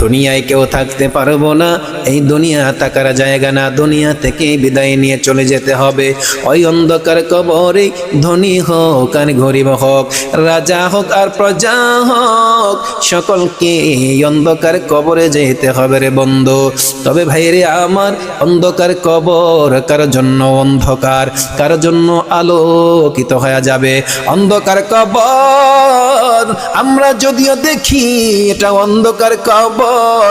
দুনিয়ায় কেউ থাকতে পারব না। এই দুনিয়া থাকার জায়গা না, দুনিয়া থেকে বিদায় নিয়ে চলে যেতে হবে। ওই অন্ধকার কবরে ধনী হোক আর গরিব হোক, রাজা হোক আর প্রজা হোক, সকলকে এই অন্ধকার কবরে যেতে হবে রে বন্ধু। তবে ভাই রে আমার অন্ধকার কবর কারোর জন্য অন্ধকার? কারোর জন্য আলোকিত হয়ে যাবে? অন্ধকার কবর আমরা যদিও দেখি, এটা অন্ধকার কবর।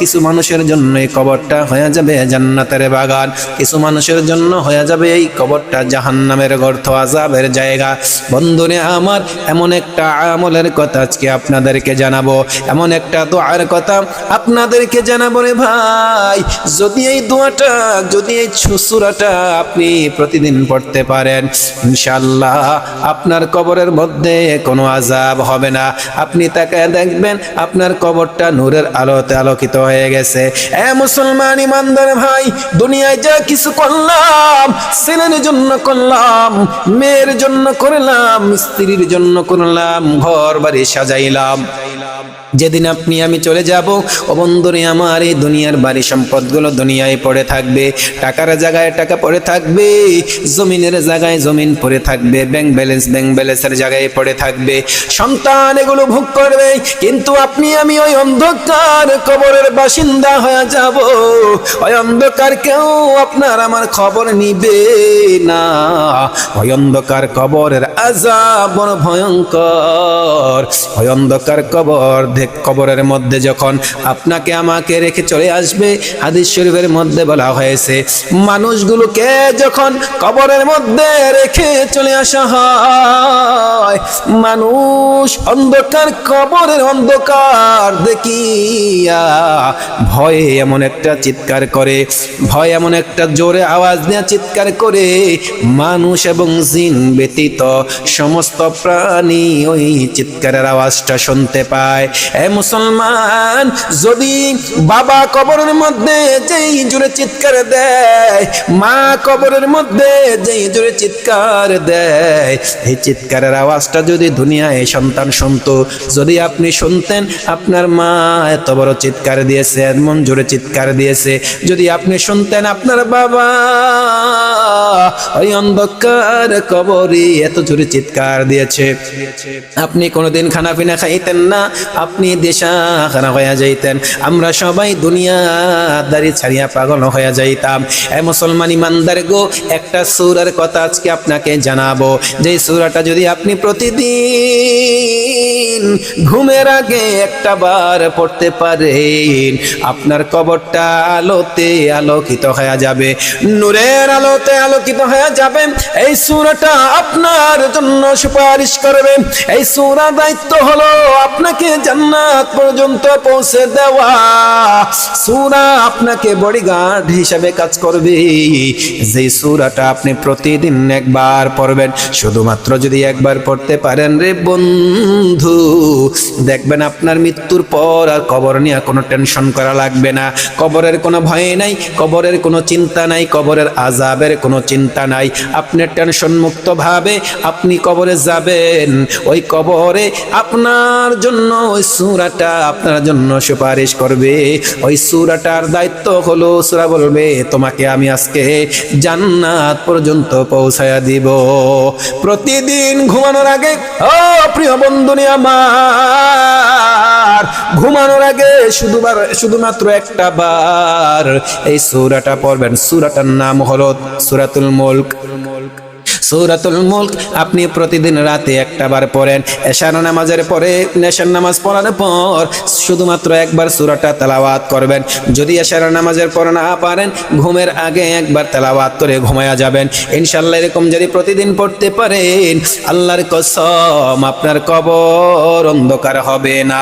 কিছু মানুষের জন্য এই কবরটা হয়ে যাবে জান্নাতের বাগান। কিছু মানুষের জন্য হয়ে যাবে এই কবরটা জাহান্নামের গর্ত আজাবের জায়গা। বন্ধুরে আমার, এমন একটা আমলের কথা আজকে আপনাদেরকে জানাব। এমন একটা দোয়ার কথা আপনাদেরকে জানাব রে ভাই। যদি এই দোয়াটা, যদি এই সুসুরাটা আপনি প্রতিদিন পড়তে পারেন ইনশাল্লাহ আপনার কবরের মধ্যে কোনো আজাব হবে না। আপনি তাকে দেখবেন, আপনার কবরটা নূরের আলোতে আলোকিত হয়ে গেছে। এ মুসলমান ইমানদার ভাই, দুনিয়ায় যা কিছু করলাম, ছেলের জন্য করলাম, মেয়ের জন্য করলাম, স্ত্রীর জন্য করলাম ঘর বাড়ি সাজাইলাম। যেদিন আপনি আমি চলে যাব, ও বন্ধুরে আমার, এই দুনিয়ার বাড়ি সম্পদগুলো দুনিয়ায় পড়ে থাকবে, টাকার জায়গায় টাকা পড়ে থাকবে, জমিনের জায়গায় জমিন পড়ে থাকবে ব্যাংক ব্যালেন্স ব্যাংক ব্যালেন্সের জায়গায় পড়ে থাকবে। সন্তান এগুলো ভোগ করবে, কিন্তু আপনি আমি ওই অন্ধকার কবরের বাসিন্দা হয়ে যাব। ওই অন্ধকার কেউ আপনার আমার খবর নিবে না। ওই অন্ধকার কবরের আজাব ভয়ঙ্কর। ওই অন্ধকার কবর দেখ কবরের মধ্যে যখন আপনাকে আমাকে রেখে চলে আসবে, হাদিস শরীফের মধ্যে বলা হয়েছে, মানুষগুলোকে যখন কবরের মধ্যে রেখে চলে আসা হয়, মানুষ অন্ধকার, কবরের অন্ধকার দেখিয়া ভয়ে এমন একটা চিৎকার করে, ভয় এমন একটা জোরে আওয়াজ নিয়ে চিৎকার করে, মানুষ এবং জিন ব্যতীত সমস্ত প্রাণী ওই চিৎকারের আওয়াজটা শুনতে পায়। এ মুসলমান, যদি বাবা কবরের মধ্যে যেই জোরে চিৎকার দেয়, মা কবরের মধ্যে যেই জোরে চিৎকার দেয়, এই চিৎকারের আওয়াজটা যদি দুনিয়ায় সন্তান শুনতো, যদি আপনি শুনতেন, আপনার মা এত বড় চিৎকার দিয়েছে, এমন জোরে চিৎকার দিয়েছে, যদি আপনি শুনতেন আপনার বাবা, ওই অন্ধকার কবরে এত জোরে চিৎকার দিয়েছে। আপনি কোনোদিন খানা পিনা খাইতেন না আপনি দেশা খানা হয়ে যাইতেন। আমরা সবাই দুনিয়াদারি ছাড়িয়া পাগল হয়ে যাইতাম। এ মুসলমান ইমানদার গো, একটা সুরার কথা আজকে আপনাকে জানাব। যে সুরাটা যদি আপনি প্রতিদিন ঘুমের আগে একটা বার পড়তে পারেন। আপনার কবরটা আলোতে আলোকিত হয়ে যাবে। নূরের আলোতে আলোকিত হয়ে যাবে। এই সুরাটা আপনার জন্য সুপারিশ করবে। এই সুরা দায়িত্ব হলো আপনাকে জান্নাত পর্যন্ত পৌঁছে দেওয়া। সুরা আপনাকে বডিগার্ড হিসাবে কাজ করবে। যে সুরাটা আপনি প্রতিদিন একবার পড়বেন, শুধুমাত্র যদি একবার পড়তে পারেন রে বন্ধু। দেখবেন আপনার মৃত্যুর পর আর কবর নিয়ে কোনো টেনশন করা লাগবে না। কবরের কোনো ভয় নাই, কবরের কোনো চিন্তা নাই, কবরের আজাবের কোনো চিন্তা নাই। আপনি টেনশন মুক্ত ভাবে আপনি কবরে যাবেন। ওই কবরে আপনার জন্য, ওই সুরাটা আপনার জন্য সুপারিশ করবে। ওই সুরাটার দায়িত্ব হলো, সুরা বলবে, তোমাকে আমি আজকে জান্নাত পর্যন্ত পৌঁছায়া দিব। প্রতিদিন ঘুমানোর আগে, ও প্রিয় বন্ধুনি আমার ঘুমানোর আগে শুধুবার, শুধুমাত্র একটা বার। এই সুরাটা পড়বেন। সুরাটার নাম হলো সুরাতুল মুলক। সৌরাতুল মুলক, আপনি প্রতিদিন রাতে একটা বার পড়েন। এশার নামাজের পরে নেশার নামাজ পড়ার পর শুধুমাত্র একবার সুরাটা তেলাওয়াত করবেন। যদি এশার নামাজের পর না পারেন, ঘুমের আগে একবার তেলাওয়াত করে ঘুমায়া যাবেন। ইনশাল্লাহ এরকম যদি প্রতিদিন পড়তে পারেন, আল্লাহর কসম আপনার কবর অন্ধকার হবে না।